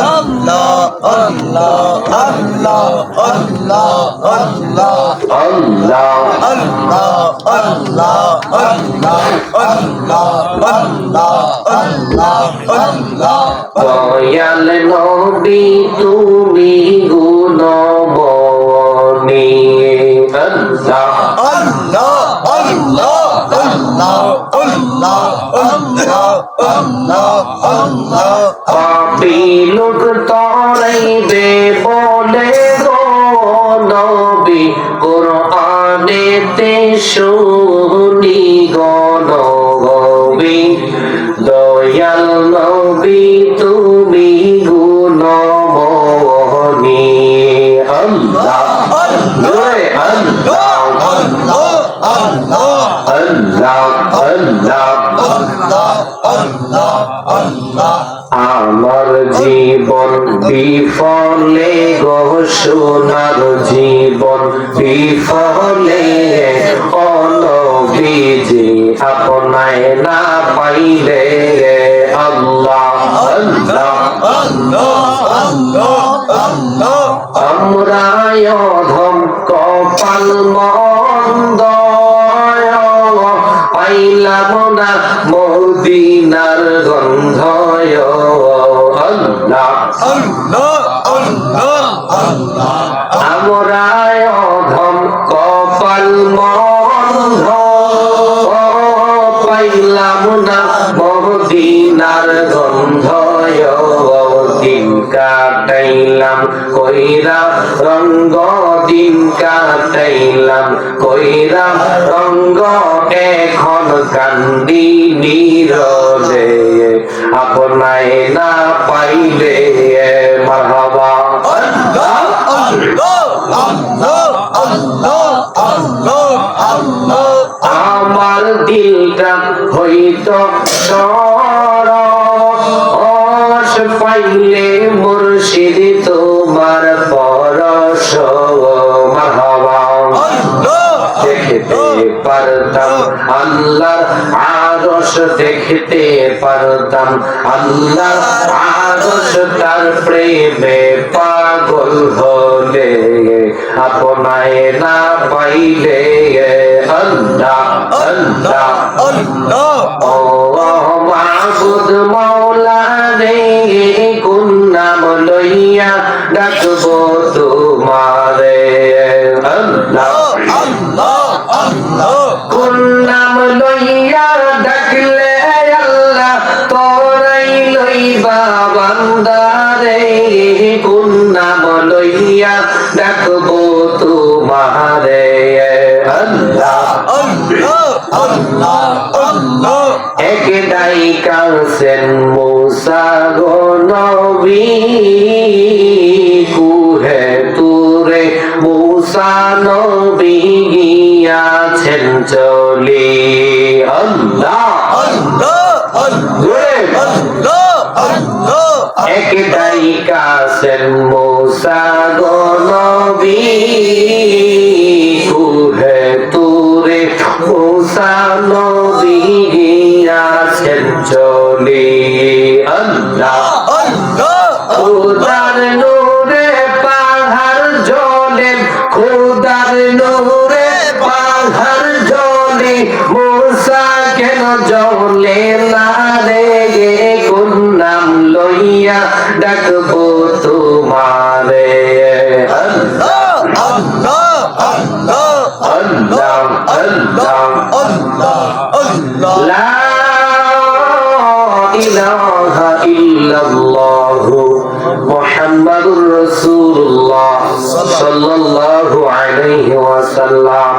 আল্লাহ আল্লাহ আল্লাহ আল্লাহ আল্লাহ আল্লাহ আল্লাহ আল্লাহ আল্লাহ আল্লাহ আল্লাহ আল্লাহ আল্লাহ দয়াল নবী তুমি আল্লাহ আল্লাহ আল্লাহ আল্লাহ আল্লাহ আল্লাহ আল্লাহ আমার জীবন বিফলে গোসুনার জীবন বিফলে অনবীজি আপনায় না পাইলে কপাল মন্দ পাইলাম না মদিনার গন্ধ আমরা অধম কপাল মন্দ পাইলাম না মদিনার গন্ধ কাটাইলাম কইরা রঙ্গ দিন কাটাইলাম। কইরা রঙ্গ এখন কান্দি নীরবে। আপনায় না পাইলে আমার দিলটা হইত সরস পাইলে মুর্শিদ তোমার পরশ দেখতে পারতাম আল্লাহ আরশ দেখতে পারতাম আল্লাহ আরশ তার প্রেমে পাগল হলে আপনায় না পাইলে আল্লাহ আল্লাহ ও মাহবুদ মৌলা ডাকবো তোমারে। কোন নাম লইয়া ডাকলে আল্লাহ, তোরাই লইবা বান্দারে। কোন নাম লইয়া ডাকবো কালসেন মূসা গো নবী। আল্লাহ। আল্লাহ। আল্লাহ আল্লাহ আল্লাহ এক দাই কালসেন মূসা গো নবী কুহে তুরে মূসা নবী গিয়াছেন চলি আল্লাহ আল্লাহ জলে না রে কোন নাম লইয়া ডাকবো তোমারে আল্লাহ আল্লাহ আল্লাহ আল্লাহ সাল্লাল্লাহু আলাইহি ওয়াসাল্লাম